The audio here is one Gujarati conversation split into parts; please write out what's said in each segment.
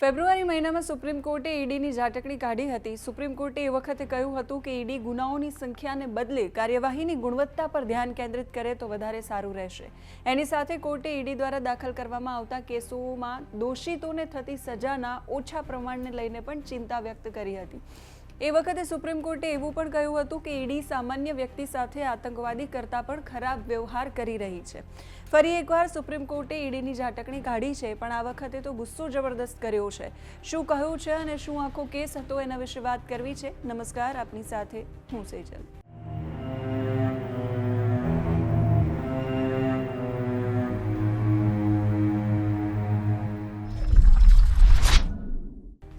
ફેબ્રુઆરી મહિનામાં સુપ્રીમ કોર્ટે ઈડીની ઝાટકણી કાઢી હતી. સુપ્રીમ કોર્ટે એ વખતે કહ્યું હતું કે ઈડી ગુનાઓની સંખ્યાને બદલે કાર્યવાહીની ગુણવત્તા પર ધ્યાન કેન્દ્રિત કરે તો વધારે સારું રહેશે. એની સાથે કોર્ટે ઈડી દ્વારા દાખલ કરવામાં આવતા કેસોમાં દોષિતોને થતી સજાના ઓછા પ્રમાણને લઈને પણ ચિંતા વ્યક્ત કરી હતી. એ વખતે સુપ્રીમ કોર્ટે એવું પણ કહ્યું હતું કે ઈડી સામાન્ય વ્યક્તિ સાથે આતંકવાદી કરતાં પણ ખરાબ વ્યવહાર કરી રહી છે. ફરી એકવાર સુપ્રીમ કોર્ટે ઈડીની ઝાટકણી કાઢી છે, પણ આ વખતે તો ગુસ્સો જબરદસ્ત કર્યો છે. શું કહ્યું છે અને શું આખો કેસ હતો એના વિશે વાત કરવી છે? નમસ્કાર, આપની સાથે હું સેજલ.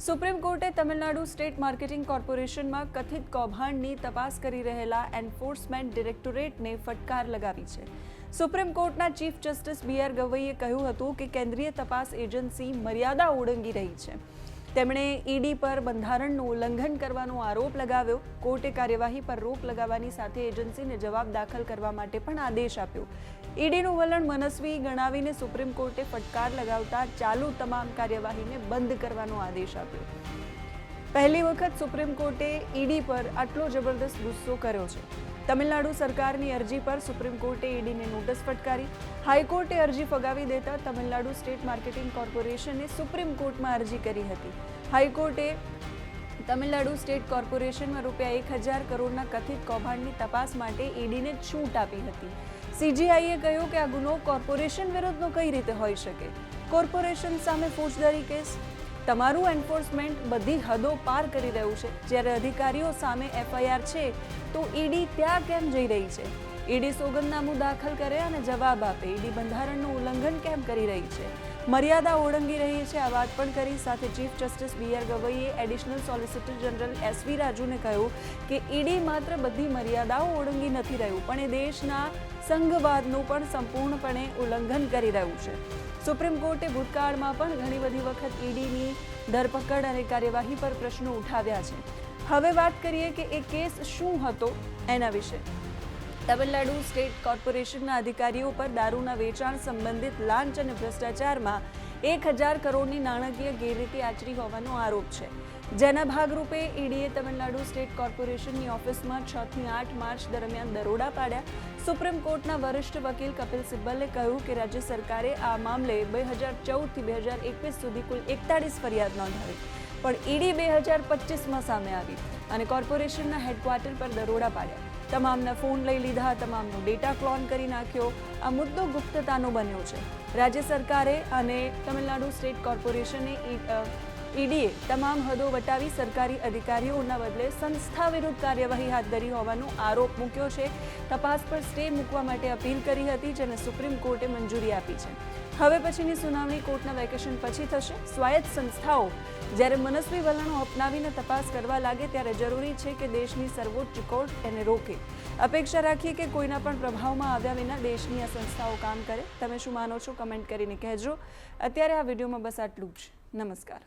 સુપ્રીમ કોર્ટે તમિલનાડુ સ્ટેટ માર્કેટિંગ કોર્પોરેશનમાં કથિત કૌભાંડની તપાસ કરી રહેલા એન્ફોર્સમેન્ટ ડિરેક્ટોરેટને ફટકાર લગાવી છે. સુપ્રીમ કોર્ટના ચીફ જસ્ટિસ બી આર ગવઈએ કહ્યું હતું કે કેન્દ્રીય તપાસ એજન્સી મર્યાદા ઓળંગી રહી છે. તેમણે ઈડી પર બંધારણનું ઉલ્લંઘન કરવાનો આરોપ લગાવ્યો. કોર્ટે કાર્યવાહી પર રોક લગાવવાની સાથે એજન્સીને જવાબ દાખલ કરવા માટે પણ આદેશ આપ્યો. ઈડીનું વલણ મનસ્વી ગણાવીને સુપ્રીમ કોર્ટે ફટકાર લગાવતા ચાલુ તમામ કાર્યવાહીને બંધ કરવાનો આદેશ આપ્યો. પહેલી વખત સુપ્રીમ કોર્ટે ઈડી પર આટલો જબરદસ્ત ગુસ્સો કર્યો છે. તમિલનાડુ સરકારની અરજી પર સુપ્રીમ કોર્ટે ઈડીને નોટિસ ફટકારી. હાઈકોર્ટે અરજી ફગાવી દેતા તમિલનાડુ સ્ટેટ માર્કેટિંગ કોર્પોરેશને સુપ્રીમ કોર્ટમાં અરજી કરી હતી. હાઈકોર્ટે તમિલનાડુ સ્ટેટ કોર્પોરેશનમાં રૂપિયા એક હજાર કરોડના કથિત કૌભાંડની તપાસ માટે ઈડીને છૂટ આપી હતી. સીજીઆઈએ કહ્યું કે આ ગુનો કોર્પોરેશન વિરુદ્ધનો કઈ રીતે હોઈ શકે? કોર્પોરેશન સામે ફોજદારી કેસ? તમારું એન્ફોર્સમેન્ટ બધી હદો પાર કરી રહ્યું છે. જ્યારે અધિકારીઓ સામે એફઆઈઆર છે, તો ઈડી ત્યાં કેમ જઈ રહી છે? ઈડી સોગંદનામું દાખલ કરે અને જવાબ આપે. ઈડી બંધારણનું ઉલ્લંઘન કેમ કરી રહી છે? મર્યાદા ઓળંગી રહી છે, આ વાત પણ કરી. સાથે chief justice B R ગવઈએ additional solicitor general S V રાજુને કહ્યું કે ઈડી માત્ર બધી મર્યાદાઓ ઓળંગી નથી રહ્યું, પણ એ દેશના સંઘવાદનું પણ સંપૂર્ણપણે ઉલ્લંઘન કરી રહ્યું છે. સુપ્રીમ કોર્ટે ભૂતકાળમાં પણ ઘણી બધી વખત ઈડીની ધરપકડ અને કાર્યવાહી પર પ્રશ્નો ઉઠાવ્યા છે. હવે વાત કરીએ કે એ કેસ શું હતો એના વિશે. તમિલનાડુ સ્ટેટ કોર્પોરેશનના અધિકારીઓ પર દારૂના વેચાણ સંબંધિત લાંચ અને ભ્રષ્ટાચારમાં એક હજાર કરોડની નાણાકીય ગેરરીતિ આચરી હોવાનો આરોપ છે. જેના ભાગરૂપે ઈડીએ તમિલનાડુ સ્ટેટ કોર્પોરેશનની ઓફિસમાં છ થી આઠ માર્ચ દરમિયાન દરોડા પાડ્યા. સુપ્રીમ કોર્ટના વરિષ્ઠ વકીલ કપિલ સિબ્બલે કહ્યું કે રાજ્ય સરકારે આ મામલે બે હજાર ચૌદથી બે હજાર એકવીસ સુધી કુલ એકતાળીસ ફરિયાદ નોંધાવી. પણ ઈડી બે હજાર પચીસમાં સામે આવી અને કોર્પોરેશનના હેડક્વાર્ટર પર દરોડા પાડ્યા. તમામના ફોન લઈ લીધા, તમામનો ડેટા ક્લોન કરી નાખ્યો. આ મુદ્દો ગુપ્તતાનો બન્યો છે. રાજ્ય સરકારે અને તમિલનાડુ સ્ટેટ કોર્પોરેશને ઈડીએ તમામ હદો વટાવી સરકારી અધિકારીઓના બદલે સંસ્થા વિરુદ્ધ કાર્યવાહી હાથ ધરી હોવાનો આરોપ મૂક્યો છે. તપાસ પર સ્ટે મૂકવા માટે અપીલ કરી હતી, જેને સુપ્રીમ કોર્ટે મંજૂરી આપી છે. હવે પછીની સુનાવણી કોર્ટના વેકેશન પછી થશે. સ્વાયત્ત સંસ્થાઓ જ્યારે મનસ્વી વલણો અપનાવીને તપાસ કરવા લાગે ત્યારે જરૂરી છે કે દેશની સર્વોચ્ચ કોર્ટ એને રોકે. અપેક્ષા રાખીએ કે કોઈના પણ પ્રભાવમાં આવ્યા વિના દેશની આ સંસ્થાઓ કામ કરે. તમે શું માનો છો? કમેન્ટ કરીને કહેજો. અત્યારે આ વિડીયોમાં બસ આટલું જ. નમસ્કાર.